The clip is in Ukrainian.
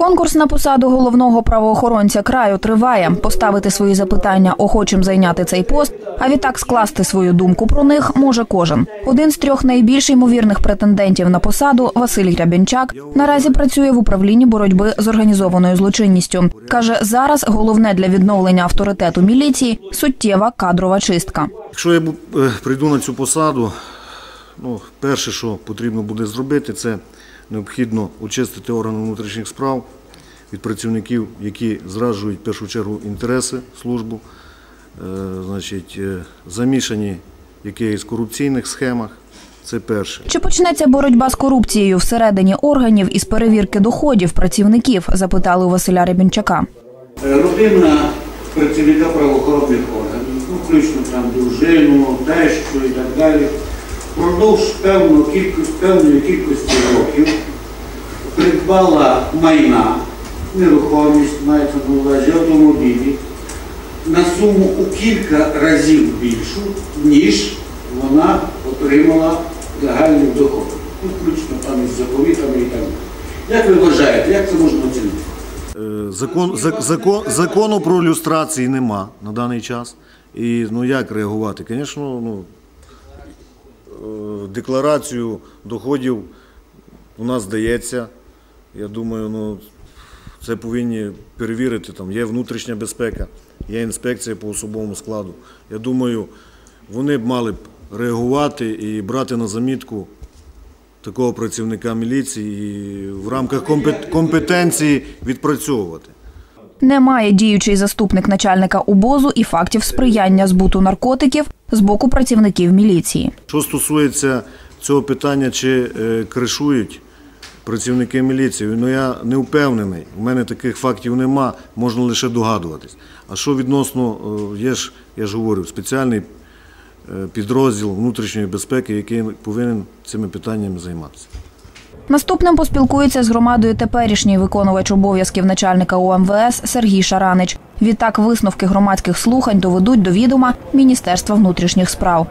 Конкурс на посаду головного правоохоронця краю триває. Поставити свої запитання охочим зайняти цей пост, а відтак скласти свою думку про них може кожен. Один з трьох найбільш ймовірних претендентів на посаду Василь Грябінчак наразі працює в управлінні боротьби з організованою злочинністю. каже, зараз головне для відновлення авторитету міліції суттєва кадрова чистка. Якщо я е, прийду на цю посаду, ну, перше, що потрібно буде зробити, це необхідно очистити органи внутрішніх справ від працівників, які зраджують в першу чергу інтереси службу, е, значить, е, замішані в якихось корупційних схемах. Це перше. Чи почнеться боротьба з корупцією всередині органів із перевірки доходів працівників? Запитали у Василя Рябінчака. Родина працівника правоохоронних органів, ну, включно там дружину, тещу і так далі, впродовж певну кількість, певної кількості років придбала майна, нерухомість, мається на увазі автомобілі, на суму у кілька разів більшу, ніж вона отримала легальних доходів. Ну, включно там із заповітами і так далі. Як ви вважаєте, як це можна оцінити? Е, Закон, закон, закону про люстрації нема на даний час. І ну як реагувати? Звісно, ну, декларацію доходів у нас дається. Я думаю, ну, це повинні перевірити. Там є внутрішня безпека, є інспекція по особовому складу. Я думаю, вони б мали б реагувати і брати на замітку такого працівника міліції і в рамках компетенції відпрацьовувати. Немає діючий заступник начальника УБОЗу і фактів сприяння збуту наркотиків з боку працівників міліції. Що стосується цього питання, чи е, кришують працівники міліції, ну я не впевнений. У мене таких фактів нема, можна лише догадуватись. А що відносно, е, є ж, я ж говорю, спеціальний е, підрозділ внутрішньої безпеки, який повинен цими питаннями займатися. Наступним поспілкується з громадою теперішній виконувач обов'язків начальника ОМВС Сергій Шаранич. Відтак висновки громадських слухань доведуть до відома Міністерства внутрішніх справ.